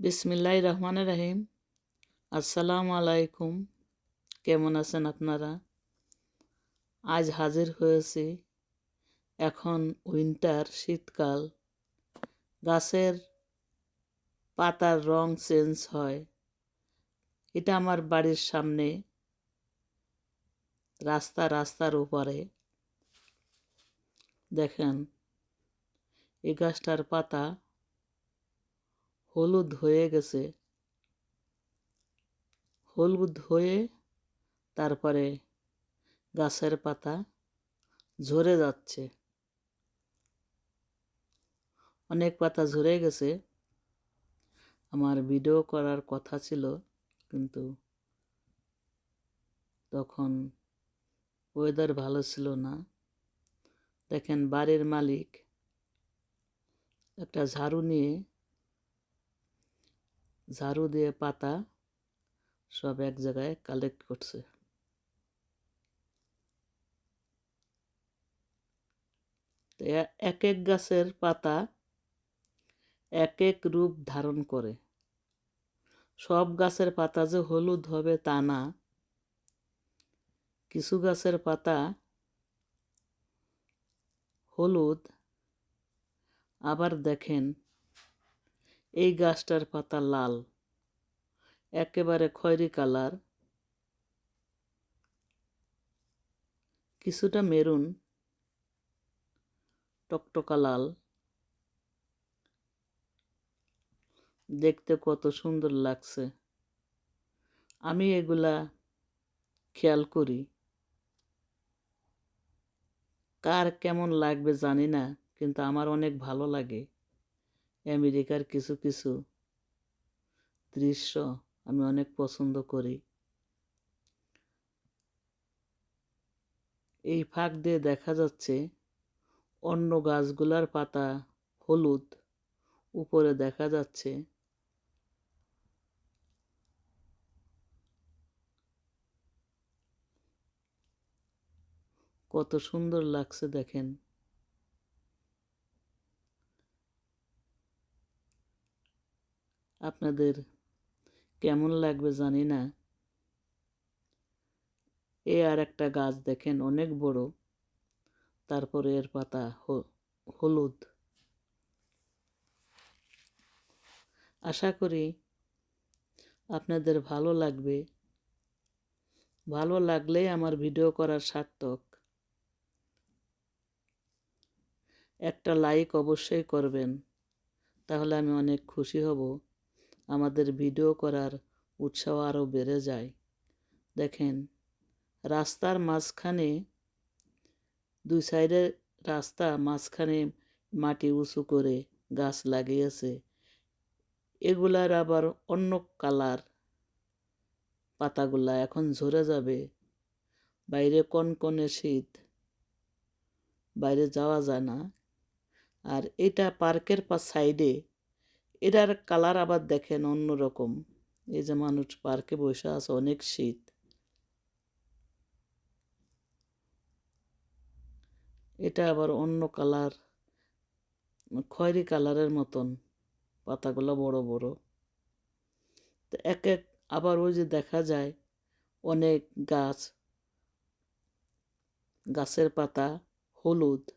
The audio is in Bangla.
বিসমিল্লাহ রহমান রহিম। আসসালামু আলাইকুম। কেমন আছেন আপনারা? আজ হাজির হয়েছি এখন উইন্টার শীতকাল। গাছের পাতার রং চেঞ্জ হয়। এটা আমার বাড়ির সামনে, রাস্তা রাস্তার উপরে। দেখেন, এই গাছটার পাতা হলুদ হয়ে গেছে। হলুদ হয়ে তারপরে গাছের পাতা ঝরে যাচ্ছে। অনেক পাতা ঝরে গেছে। আমার ভিডিও করার কথা ছিল, কিন্তু তখন ওয়েদার ভালো ছিল না। দেখেন বাড়ির মালিক একটা ঝাড়ু নিয়ে ঝাড়ু দিয়ে পাতা সব এক জায়গায় কালেক্ট করছে। এক এক গাছের পাতা এক এক রূপ ধারণ করে। সব গাছের পাতা যে হলুদ হবে তা না। কিছু গাছের পাতা হলুদ, আবার দেখেন এই গাছটার পাতা লাল। একেবারে খয়েরি কালার। কিছুটা মেরুন, টকটকা লাল। দেখতে কত সুন্দর লাগছে। আমি এগুলা খেয়াল করি। কার কেমন লাগবে জানি না, কিন্তু আমার অনেক ভালো লাগে। আমেরিকার কিছু কিছু দৃশ্য আমি অনেক পছন্দ করি। এই ফাঁক দিয়ে দেখা যাচ্ছে অন্য গাছগুলার পাতা হলুদ। উপরে দেখা যাচ্ছে কত সুন্দর লাগছে দেখেন। আপনাদের কেমন লাগবে জানি না। এ আর একটা গাছ দেখেন, অনেক বড়। তারপরে এর পাতা হলুদ। আশা করি আপনাদের ভালো লাগবে। ভালো লাগলেই আমার ভিডিও করার সার্থক। একটা লাইক অবশ্যই করবেন, তাহলে আমি অনেক খুশি হব। আমাদের ভিডিও করার উৎসাহ আরও বেড়ে যায়। দেখেন, রাস্তার মাঝখানে, দুই সাইডের রাস্তা, মাঝখানে মাটি উঁচু করে গাছ লাগিয়েছে। এগুলার আবার অন্য কালার। পাতাগুলা এখন ঝরে যাবে। বাইরে কনকনে শীত। বাইরে যাওয়া যায় না। আর এটা পার্কের পা সাইডে এটার কালার আবার দেখেন অন্যরকম। এই যে মানুষ পার্কে বসে আছে, অনেক শীত। এটা আবার অন্য কালার, খয়েরি কালারের মতন। পাতাগুলো বড় বড়। তো এক এক, আবার ওই যে দেখা যায় অনেক গাছ, গাছের পাতা হলুদ।